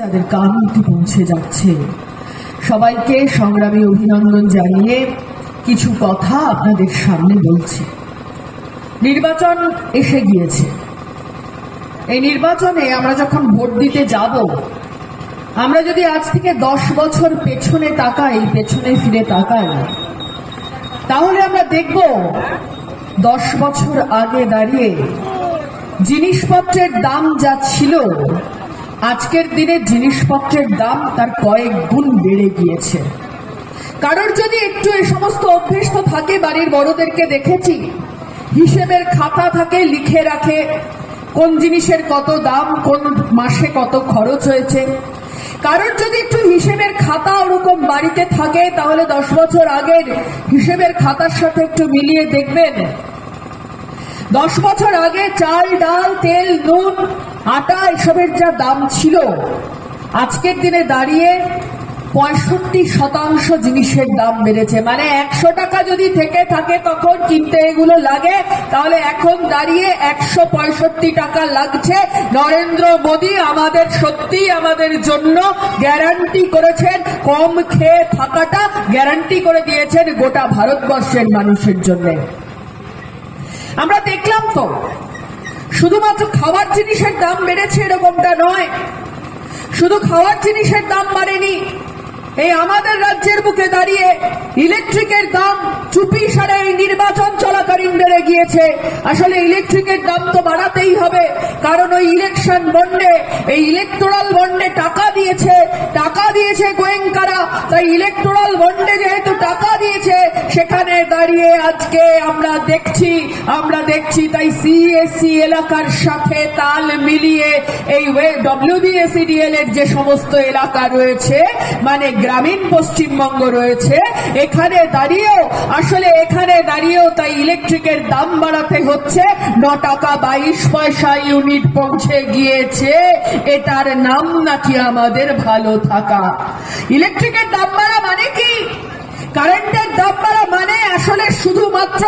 যাদের কান্তি পৌঁছে যাচ্ছে। সবাইকে সংগ্রামী অভিনন্দন জানিয়ে কিছু কথা আপনাদের সামনে বলছি। নির্বাচন এসে গিয়েছে। এই নির্বাচনে আমরা যখন ভোট দিতে যাব, আমরা যদি আজ থেকে দশ বছর পেছনে তাকাই, পেছনে ফিরে তাকাই, তাহলে আমরা দেখব দশ বছর আগে দাঁড়িয়ে জিনিসপত্রের দাম যা ছিল আজকের দিনে জিনিসপত্রের দাম তার কয়েক গুণ বেড়ে গিয়েছে। কারোর যদি একটু এই সমস্ত অভ্যেস তো থাকে বাড়ির বড়দেরকে দেখেছি, হিসেবের খাতা থাকে, লিখে রাখে, কোন জিনিসের কত দাম, কোন মাসে কত খরচ হয়েছে। কারোর যদি একটু হিসেবের খাতা ওরকম বাড়িতে থাকে, তাহলে দশ বছর আগের হিসেবের খাতার সাথে একটু মিলিয়ে দেখবেন। দশ বছর আগে চাল, ডাল, তেল, নুন আটা এসবের যা দাম ছিল, আজকের দিনে দাঁড়িয়ে পঁয়ষট্টি শতাংশ জিনিসের দাম বেড়েছে। মানে একশো টাকা যদি থেকে থাকে তখন কিনতে এগুলো লাগে, তাহলে এখন দাঁড়িয়ে একশো পঁয়ষট্টি টাকা লাগছে। নরেন্দ্র মোদী আমাদের সত্যি আমাদের জন্য গ্যারান্টি করেছেন, কম খেয়ে থাকাটা গ্যারান্টি করে দিয়েছেন গোটা ভারতবর্ষের মানুষের জন্য। আমরা দেখলাম তো শুধুমাত্র খাবার জিনিসের দাম বেড়েছে এরকমটা নয়। শুধু খাওয়ার জিনিসের দাম বাড়েনি এই আমাদের রাজ্যের বুকে দাঁড়িয়ে ইলেকট্রিকের দাম চুপি সারে এই নির্বাচন চলাকালীন বেড়ে গিয়েছে। আসলে ইলেকট্রিকের দাম তো বাড়াতেই হবে, কারণ ওই ইলেকশন বন্ডে, এই ইলেকটোরাল বন্ডে টাকা দিয়েছে টাকা দিয়েছে গোয়েঙ্কারা। তাই ইলেকটোরাল বন্ডে যেহেতু টাকা দিয়েছে, সেখানে দাঁড়িয়ে আজকে আমরা দেখছি আমরা দেখছি তাই সিএসসি এলাকার সাথে তাল মিলিয়ে এই ডব্লিউবিএসিডিএল এর যে সমস্ত এলাকা রয়েছে মানে গ্রামীণ পশ্চিমবঙ্গ রয়েছে, এখানে দাঁড়িয়েও, আসলে এখানে দাঁড়িয়েও তাই ইলেকট্রিকের দাম বাড়াতে হচ্ছে। ন টাকা বাইশ পয়সা ইউনিট পৌঁছে গিয়েছে, এটার নাম নাকি আমাদের ভালো থাকা। ইলেকট্রিকের দাম বাড়া মানে কি? কারেন্টের দাম বাড়া মানে আসলে শুধুমাত্র,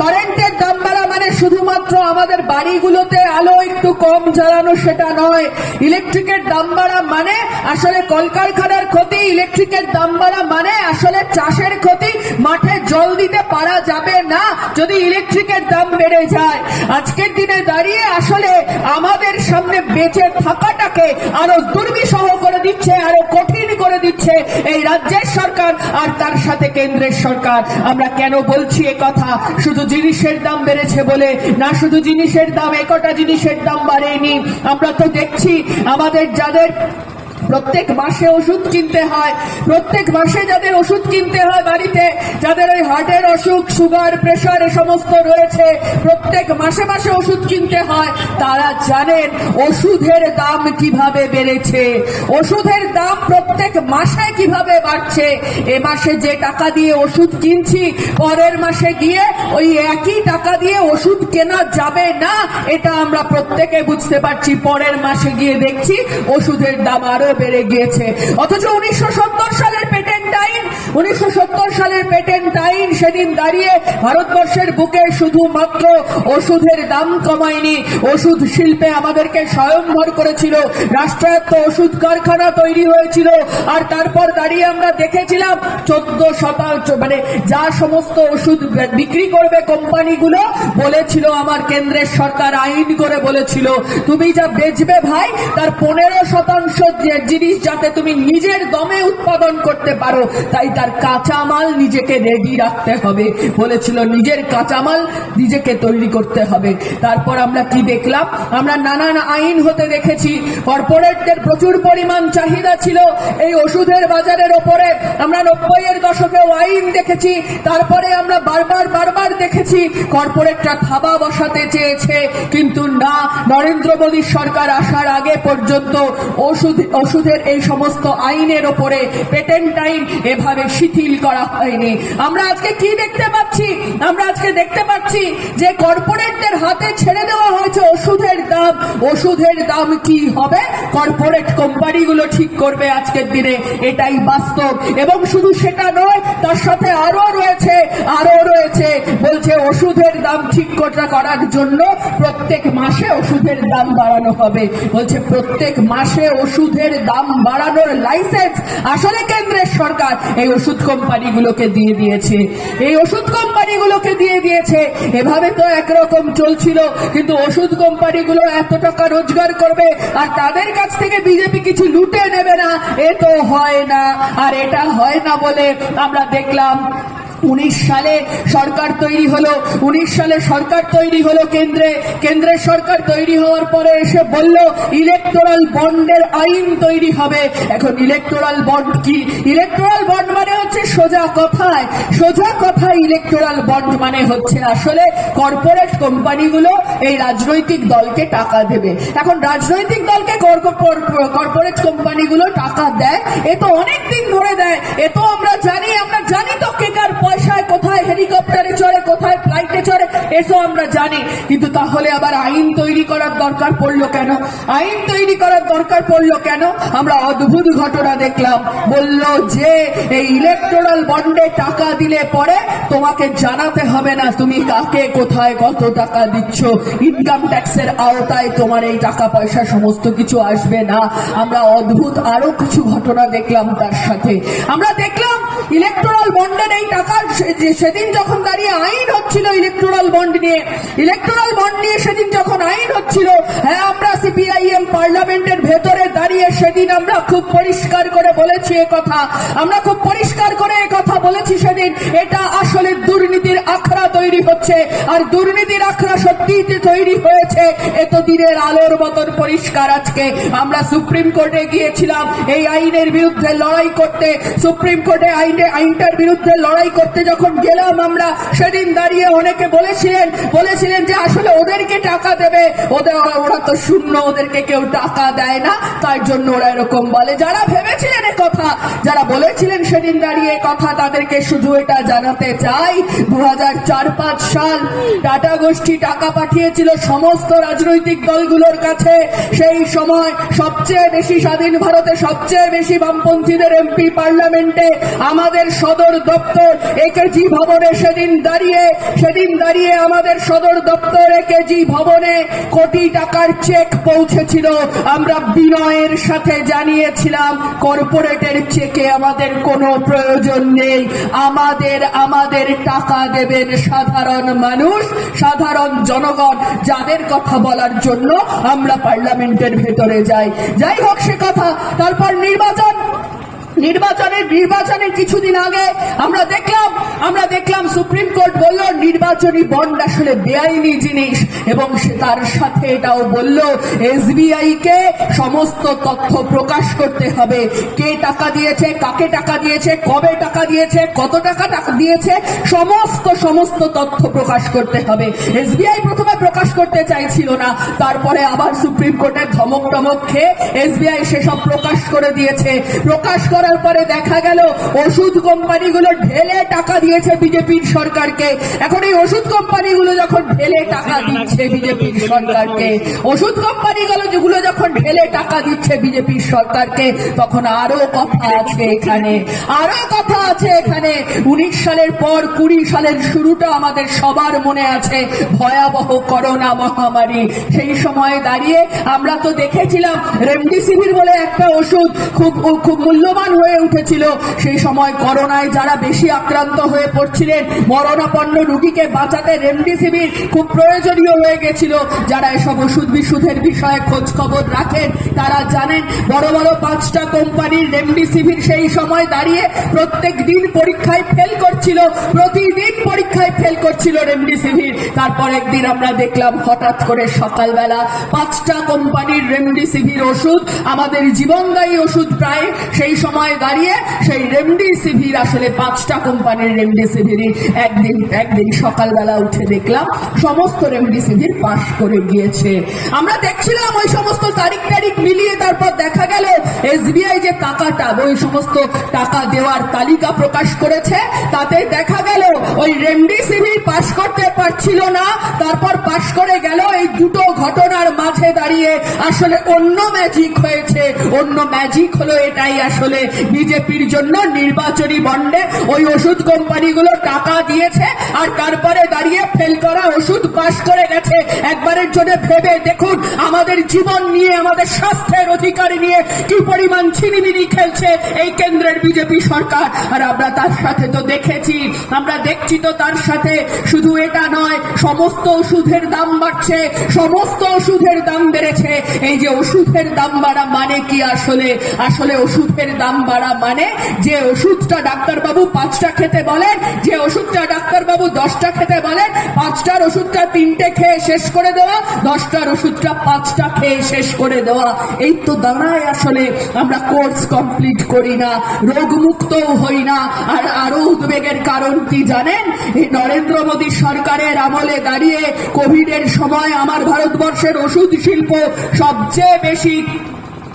কারেন্টের দাম বাড়া মানে শুধুমাত্র আমাদের বাড়িগুলোতে আলো একটু কম জ্বালানো, সেটা নয়। ইলেকট্রিকের দাম বাড়া মানে আসলে কলকারখানার ক্ষতি ইলেকট্রিকের দাম বাড়া মানে আসলে চাষের ক্ষতি, মাঠে জল দিতে পারা যাবে না যদি ইলেকট্রিকের দাম বেড়ে যায়। আজকের দিনে দাঁড়িয়ে আসলে আমাদের সামনে বেঁচে থাকাটাকে আরও দুর্বিষহ করে দিচ্ছে, আরও কঠিন করে দিচ্ছে এই রাজ্যের সরকার আর তার সাথে কেন্দ্রের সরকার। আমরা কেন বলছি এ কথা? শুধু জিনিসের দাম বেড়েছে বলে না, শুধু জিনিসের দাম একটা জিনিসের দাম বাড়েনি। আমরা তো দেখছি আমাদের যাদের প্রত্যেক মাসে ওষুধ কিনতে হয়। প্রত্যেক মাসে যাদের ওষুধ কিনতে হয় বাড়িতে, যাদের ওই হার্টের অসুখ, সুগার, প্রেশার এ সমস্ত রয়েছে, প্রত্যেক মাসে মাসে ওষুধ কিনতে হয়। তারা জানেন ওষুধের দাম কীভাবে বেড়েছে। ওষুধের দাম প্রত্যেক মাসে কীভাবে বাড়ছে। এ মাসে যে টাকা দিয়ে ওষুধ কিনছি, পরের মাসে গিয়ে ওই একই টাকা দিয়ে ওষুধ কেনা যাবে না, এটা আমরা প্রত্যেকে বুঝতে পারছি। পরের মাসে গিয়ে দেখছি ওষুধের দাম আরও বেড়ে গিয়েছে। অথচ উনিশশো সালের পেটেন্ট আইন, উনিশশো সালের পেটেন্ট আইন সেদিন দাঁড়িয়ে ভারতবর্ষের বুকে শুধুমাত্র ওষুধের দাম কমায়নি। ওষুধ শিল্পে আমাদেরকে স্বয়ংভর করেছিল। রাষ্ট্রায়ত্ত ওষুধ কারখানা তৈরি হয়েছিল। আর তারপর দাঁড়িয়ে আমরা দেখেছিলাম, চোদ্দ শতাংশ মানে যা সমস্ত ওষুধ বিক্রি করবে কোম্পানিগুলো, বলেছিল আমার কেন্দ্রের সরকার, আইন করে বলেছিল। তুমি যা বেচবে ভাই, তার পনেরো শতাংশ জিনিস যাতে তুমি নিজের দমে উৎপাদন করতে পারো, তাই তার কাঁচামাল নিজেকে রেডি রাখতে হবে। বলেছিল, নিজের কাঁচামাল নিজেকে তৈরি করতে হবে। তারপর আমরা কি দেখলাম? আমরা নানান আইন হতে দেখেছি। কর্পোরেটদের প্রচুর পরিমাণ চাহিদা ছিল এই ওষুধের বাজারের ওপরে। আমরা নব্বই এর দশকেও আইন দেখেছি। তারপরে আমরা বারবার বারবার দেখেছি, কর্পোরেটরা থাবা বসাতে চেয়েছে। কিন্তু না, নরেন্দ্র মোদী সরকার আসার আগে পর্যন্ত ওষুধ ওষুধের এই সমস্ত আইনের ওপরে পেটেন্ট আইন এভাবে শিথিল করা হয়নি। আমরা আজকে কি দেখতে পাচ্ছি? আমরা আজকে দেখতে পাচ্ছি যে কর্পোরেটদের হাতে ছেড়ে দেওয়া হয়েছে। দাম ওষুধের দাম কি হবে? কর্পোরেট কোম্পানিগুলো ঠিক করবে আজকের দিনে, এটাই বাস্তব। এবং শুধু সেটা নয়, তার সাথে আরও রয়েছে আরও রয়েছে, বলছে ওষুধের দাম ঠিক করা করার জন্য প্রত্যেক মাসে ওষুধের দাম বাড়ানো হবে। বলছে প্রত্যেক মাসে ওষুধের দাম বাড়ানোর লাইসেন্স আসলে কেন্দ্রের সরকার এই ওষুধ কোম্পানিগুলোকে দিয়ে দিয়েছে। এই ওষুধ কোম্পানিগুলোকে দিয়ে দিয়েছে। এভাবে তো একরকম চলছিল, কিন্তু ওষুধ কোম্পানিগুলো এত টাকা রোজগার করবে আর তাদের কাছ থেকে বিজেপি কিছু লুটে নেবে না, এ তো হয় না, আর এটা হয় না বলে আমরা দেখলাম উনিশ সালে সরকার তৈরি হলো, উনিশ সালে সরকার তৈরি হলো কেন্দ্রে। কেন্দ্রের সরকার তৈরি হওয়ার পরে এসে বলল, ইলেকটোরাল বন্ডের আইন তৈরি হবে। এখন ইলেকটোরাল বন্ড কি? ইলেকটোরাল বন্ড মানে হচ্ছে সোজা কথায়। সোজা কথায় ইলেকটোরাল বন্ড মানে হচ্ছে আসলে কর্পোরেট কোম্পানিগুলো এই রাজনৈতিক দলকে টাকা দেবে। এখন রাজনৈতিক দলকে কর্পোরেট কোম্পানিগুলো টাকা দেয়, এ তো অনেক দিন ধরে দেয়। এ তো আমরা জানি আমরা জানি তো কে কার পয়সায় কোথায় হেলিকপ্টারে চড়ে, কোথায় ফ্লাইটে চড়ে, এসব আমরা জানি। কিন্তু তাহলে আবার আইন তৈরি করার দরকার পড়ল কেন? আইন তৈরি করার দরকার পড়ল কেন? আমরা অদ্ভুত ঘটনা দেখলাম। বলল যে, এই ইলেকট্রাল বন্ডে টাকা দিলে পরে তোমাকে জানাতে হবে না তুমি কাকে, কোথায় কত টাকা দিচ্ছ। ইনকাম ট্যাক্সের আওতায় তোমার এই টাকা পয়সা সমস্ত কিছু আসবে না। আমরা অদ্ভুত আরও কিছু ঘটনা দেখলাম তার সাথে। আমরা দেখলাম ইলেকট্রাল বন্ডের এই টাকা সেদিন যখন দাঁড়িয়ে আইন হচ্ছিল ইলেকট্রাল বন্ড নিয়ে ইলেকট্রাল বন্ড নিয়ে সেদিন যখন আইন হচ্ছিল হ্যাঁ আমরা সিপিআইএম পার্লামেন্টের ভেতরে দাঁড়িয়ে সেদিন আমরা খুব পরিষ্কার করে বলেছি কথা। আমরা খুব পরিষ্কার করে কথা বলেছি সেদিন। এটা আসলে দুর্নীতির আখড়া তৈরি হচ্ছে। আর দুর্নীতির আখড়া সত্যিই তৈরি হয়েছে। এত দিনের আলোর মতন পরিষ্কার আজকে। আমরা সুপ্রিম কোর্টে গিয়েছিলাম। এই আইনের বিরুদ্ধে লড়াই করতে, সুপ্রিম কোর্টে আইনে আইনটার বিরুদ্ধে লড়াই করতে যখন গেলাম আমরা, সেদিন দাঁড়িয়ে অনেকে বলেছিলেন বলেছিলেন যে আসলে ওদেরকে টাকা দেবে। ওদের, ওরা তো শূন্য, ওদেরকে কেউ টাকা দেয় না। তার জন্য ওরা এরকম বলে। যারা ভেবেছিলেন কথা, যারা বলেছিলেন সেদিন দাঁড়িয়ে কথা, তাদেরকে শুধু এটা জানাতে চাই। দু হাজার চার পাঁচ সাল টাটা গোষ্ঠী টাকা পাঠিয়েছিল সমস্ত রাজনৈতিক দলগুলোর কাছে। সেই সময় সবচেয়ে বেশি স্বাধীন ভারতে সবচেয়ে বেশি বামপন্থীদের এমপি পার্লামেন্টে আমাদের সদর দপ্তর একেজি ভবনে সেদিন দাঁড়িয়ে সেদিন দাঁড়িয়ে আমাদের সদর দপ্তর একেজি ভবনে কোটি টাকার চেক পৌঁছেছিল। আমরা বিনয়ের সাথে জানিয়েছিলাম, কর্পোরেটের চেকে আমাদের কোনো প্রয়োজন নেই। আমাদের আমাদের টাকা দেবেন সাধারণ মানুষ, সাধারণ জনগণ। যাদের কথা বলার জন্য আমরা পার্লামেন্টের ভেতরে যাই। যাই হোক সে কথা, তারপর নির্বাচন। নির্বাচনের নির্বাচনের কিছুদিন আগে আমরা দেখলাম আমরা দেখলাম সুপ্রিম কোর্ট বলল, নির্বাচনী বন্ড আসলে বেআইনি জিনিস। এবং সে তার সাথে এটাও বলল, এসবিআই কে সমস্ত তথ্য প্রকাশ করতে হবে। কে টাকা দিয়েছে, কাকে টাকা দিয়েছে, কবে টাকা দিয়েছে, কত টাকা টাকা দিয়েছে, সমস্ত সমস্ত তথ্য প্রকাশ করতে হবে। এসবিআই প্রথমে প্রকাশ করতে চাইছিল না, তারপরে আবার সুপ্রিম কোর্টের ধমক টমক খেয়ে এসবিআই সেসব প্রকাশ করে দিয়েছে। প্রকাশ করার পরে দেখা গেল, ওষুধ কোম্পানিগুলো ঢেলে টাকা দিয়েছে বিজেপির সরকারকে। এখন এই ওষুধ কোম্পানিগুলো যখন ঢেলে টাকা দিচ্ছে বিজেপির সরকারকে, ওষুধ কোম্পানিগুলো যেগুলো যখন ঢেলে টাকা দিচ্ছে বিজেপির সরকারকে, তখন আরও কথা আছে এখানে, আরও কথা আছে এখানে। উনিশ সালের পর কুড়ি সালের শুরুটা আমাদের সবার মনে আছে, ভয়াবহ করোনা মহামারী। সেই সময়ে দাঁড়িয়ে আমরা তো দেখেছিলাম, রেমডিসিভির বলে একটা ওষুধ খুব খুব মূল্যবান হয়ে উঠেছিল। সেই সময় করোনায় যারা বেশি আক্রান্ত হয়ে পড়ছিলেন, মরণাপন্ন রুগীকে বাঁচাতে রেমডিসিভির খুব প্রয়োজনীয় হয়ে গেছিল। যারা এসব ওষুধ বিশুদ্ধের বিষয়ে খোঁজ খবর রাখেন, তারা জানেন, বড় বড় পাঁচটা কোম্পানির রেমডিসিভির সেই সময় দাঁড়িয়ে প্রত্যেক দিন পরীক্ষায় ফেল করছিল, প্রতিদিন পরীক্ষায় ফেল করছিল রেমডিসিভির। তারপর একদিন আমরা দেখলাম, হঠাৎ করে সকালবেলা পাঁচটা কোম্পানির রেমডিসিভির ওষুধ, আমাদের জীবনদায়ী ওষুধ প্রায় সেই সময় দাঁড়িয়ে সেই রেমডিসিভির আসলে পাঁচটা কোম্পানির রেমডিসিভিরই একদিন একদিন সকালবেলা উঠে দেখলাম, সমস্ত রেমডিসিভির পাশ করে গিয়েছে। আমরা দেখছিলাম ওই সমস্ত তারিখ তারিখ মিলিয়ে তারপর দেখা গেল এস এসবিআই যে টাকাটা, ওই সমস্ত টাকা দেওয়ার তালিকা প্রকাশ করেছে, তাতে দেখা গেল ওই রেমডিসিভির পাশ করতে পারছিল না, তারপর পাশ করে গেল এই দুটো ঘটনার মাঝে দাঁড়িয়ে। আসলে অন্য ম্যাজিক হয়েছে, অন্য ম্যাজিক হলো এটাই আসলে বিজেপির জন্য নির্বাচনী বন্ডে ওই ওষুধ কোম্পানিগুলো টাকা দিয়েছে আর তারপরে দাঁড়িয়ে ফেল করা ওষুধ পাশ করে গেছে। একবারের জন্য ভেবে দেখুন, আমাদের জীবন নিয়ে, আমাদের স্বাস্থ্যের অধিকার নিয়ে কি পরিমাণ ছিনিমিনি খেলছে এই কেন্দ্রের বিজেপি সরকার। আর আমরা তার সাথে তো দেখেছি, আমরা দেখছি তো তার সাথে। শুধু এটা নয়, সমস্ত ওষুধের দাম বাড়ছে, সমস্ত ওষুধের দাম বেড়েছে। এই যে ওষুধের দাম বাড়া মানে কি আসলে? আসলে ওষুধের দাম বাড়া মানে যে ওষুধটা ডাক্তারবাবু পাঁচটা খেতে বলেন, যে ওষুধটা ডাক্তারবাবু দশটা খেতে বলেন, পাঁচটার ওষুধটা তিনটে খেয়ে শেষ করে দেওয়া, দশটার ওষুধটা পাঁচটা খেয়ে শেষ করে দেওয়া। এই তো দাঁড়ায় আসলে, আমরা কোর্স কমপ্লিট করি না, রোগমুক্তও হই না। আর আরও উদ্বেগের কারণ কি জানেন? এই নরেন্দ্র মোদী সরকারের আমলে দাঁড়িয়ে কোভিডের সময় আমার ভারতবর্ষের ওষুধ শিল্প সবচেয়ে বেশি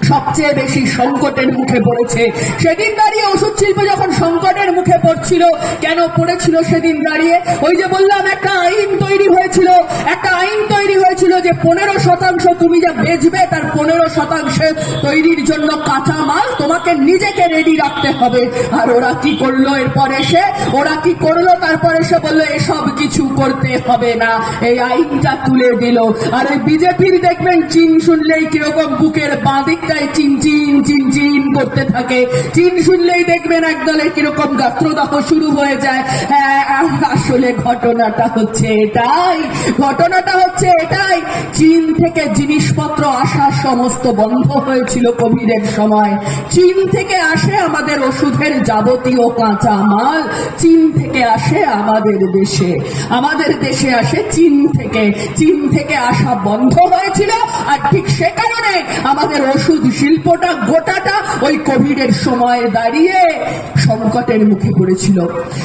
সবচেয়ে বেশি সংকটের মুখে পড়েছে। সেদিন দাঁড়িয়ে ওষুধ শিল্প যখন সংকটের মুখে পড়ছিল, কেন পড়েছিল সেদিন দাঁড়িয়ে? ওই যে বললাম, একটা আইন তৈরি হয়েছিল। একটা আইন তৈরি হয়েছিল যে পনেরো শতাংশ তুমি যা বেচবে, তার পনেরো শতাংশ তৈরির জন্য কাঁচা মাল তোমাকে নিজেকে রেডি রাখতে হবে। আর ওরা কি করল? এরপর এসে, ওরা কি করল? তারপর এসে বলল, এসব কিছু করতে হবে না। এই আইনটা তুলে দিল। আর ওই বিজেপির দেখবেন, চীন শুনলেই কীরকম বুকের বাঁদিকটায় চিন চিন চিন চিন করতে থাকে। চীন শুনলেই দেখবেন একদলে কীরকম গাত্রদাহ শুরু হয়ে যায়। হ্যাঁ আসলে ঘটনাটা হচ্ছে এটাই। ঘটনাটা হচ্ছে এটাই। চীন থেকে জিনিসপত্র আসা সমস্ত বন্ধ হয়েছিল কোভিডের সময়। চীন থেকে আসে আমাদের ওষুধের যাবতীয় কাঁচা মাল। চীন থেকে আসে আমাদের দেশে। আমাদের দেশে আসে চীন থেকে। চীন থেকে আসা বন্ধ হয়েছিল। আর ঠিক সে কারণে আমাদের ওষুধ শিল্পটা গোটাটা ওই কোভিডের সময় দাঁড়িয়ে সংকটের মুখে পড়েছিল।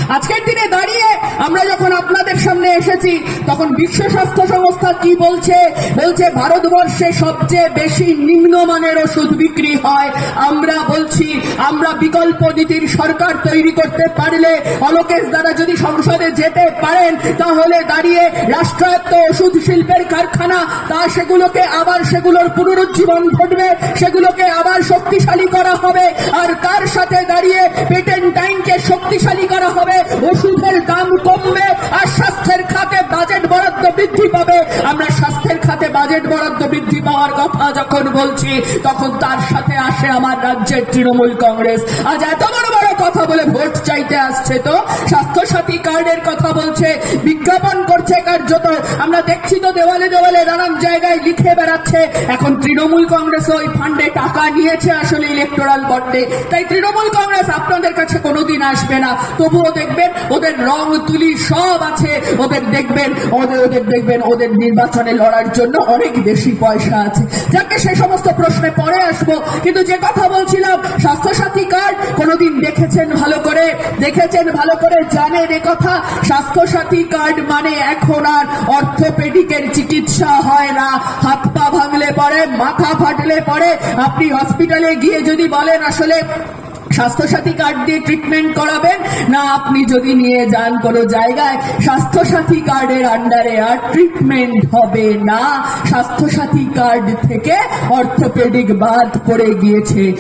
আজকের দিনে দাঁড়িয়ে আমরা যখন আপনাদের সামনে এসেছি, তখন বিশ্ব স্বাস্থ্য সংস্থা কি বলছে? বলছে, ভারতবর্ষে সবচেয়ে বেশি নিম্নমানের ওষুধ বিক্রি হয়। আমরা বলছি, আমরা বিকল্প নীতির সরকার তৈরি করতে পারলে অলোকেশ দ্বারা যদি সংসদে যেতে পারেন, তাহলে দাঁড়িয়ে রাষ্ট্রায়ত্ত ওষুধ শিল্পের কারখানা, তা সেগুলোকে আবার সেগুলোর পুনরুজ্জীবন ঘটবে সেগুলোকে আবার শক্তিশালী করা হবে। আর তার সাথে দাঁড়িয়ে পেটেন্ট আইনকে শক্তিশালী করা হবে? ওষুধের দাম কমবে আর স্বাস্থ্যের খাতে বাজেট বরাদ্দ বৃদ্ধি পাবে। আমরা স্বাস্থ্যের খাতে বাজেট বরাদ্দ বৃদ্ধি পাওয়ার কথা যখন বলছি, তখন তার সাথে আসে আমার রাজ্যের তৃণমূল কংগ্রেস। আজ এত বড় বড় কথা বলে ভোট চাইতে আসছে তো? স্বাস্থ্য সাথী কার্ডের কথা বলছে, বিজ্ঞাপন করছে কার্যত আমরা দেখছি তো দেওয়ালে দেওয়ালে নানান জায়গায় লিখে বেড়াচ্ছে। এখন তৃণমূল কংগ্রেস ওই ফান্ডে টাকা নিয়েছে আসলে ইলেকটোরাল বন্ডে তাই তৃণমূল কংগ্রেস আপনাদের কাছে কোনোদিন আসবে না। তবুও দেখবেন ওদের রং তুলি সব আছে। ওদের দেখবেন, ওদের ওদের দেখবেন ওদের নির্বাচনে লড়ার জন্য অনেক বেশি পয়সা আছে। যাকে সে সমস্ত প্রশ্নে পরে আসব। কিন্তু যে কথা বলছিলাম, স্বাস্থ্যসাথী কার্ড কোনোদিন দেখেছেন ভালো করে? দেখেছেন ভালো করে? জানেন কথা? স্বাস্থ্যসাথী কার্ড মানে এখন আর অর্থোপেডিকের চিকিৎসা হয় না। হাত পা ভাঙলে পরে, মাথা ফাটলে পরে আপনি হসপিটালে গিয়ে যদি বলেন আসলে স্বাস্থ্যসাথী কার্ড দিয়ে ট্রিটমেন্ট করাবেন, না, আপনি যদি নিয়ে যান কোনো জায়গায়, স্বাস্থ্যসাথী কার্ডের আন্ডারে আর ট্রিটমেন্ট হবে না। স্বাস্থ্যসাথী কার্ড থেকে অর্থোপেডিক বাদ পড়ে গিয়েছে।